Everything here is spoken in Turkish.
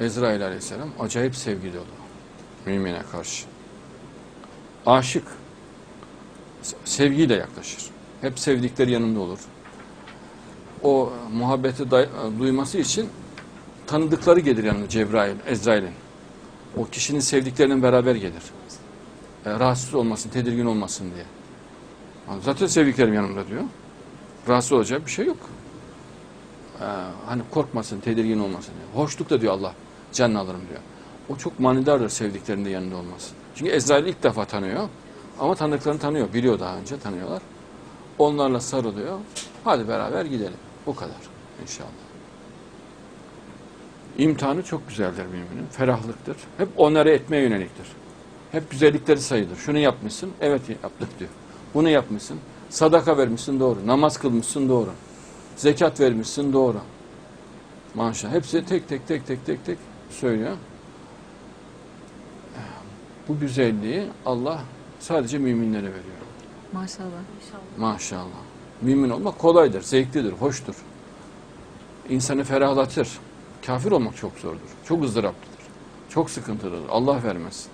Ezrail aleyhisselam acayip sevgi dolu. Mümine karşı. Aşık. Se- Sevgiyle yaklaşır. Hep sevdikleri yanında olur. O muhabbeti duyması için tanıdıkları gelir yanına Cebrail, Ezrail'in. O kişinin sevdiklerinin beraber gelir. E, rahatsız olmasın, tedirgin olmasın diye. Zaten sevdiklerim yanımda diyor. Rahatsız olacak bir şey yok. Ee, hani korkmasın, tedirgin olmasın diyor. Hoşluk da diyor Allah, canını alırım diyor. O çok manidardır sevdiklerinde yanında olması. Çünkü Ezrail ilk defa tanıyor. Ama tanıdıklarını tanıyor, biliyor daha önce tanıyorlar. Onlarla sarılıyor. Hadi beraber gidelim. Bu kadar inşallah. İmtihanı çok güzeldir müminin. Ferahlıktır. Hep onları etmeye yöneliktir. Hep güzellikleri sayılır. Şunu yapmışsın, evet yaptık diyor. Bunu yapmışsın, sadaka vermişsin doğru. Namaz kılmışsın doğru. Zekat vermişsin doğru. Maşallah. Hepsi tek tek tek tek tek tek söylüyor. Bu güzelliği Allah sadece müminlere veriyor. Maşallah. Maşallah. Mümin olmak kolaydır, zevklidir, hoştur. İnsanı ferahlatır. Kafir olmak çok zordur. Çok ızdıraplıdır. Çok sıkıntılıdır. Allah vermesin.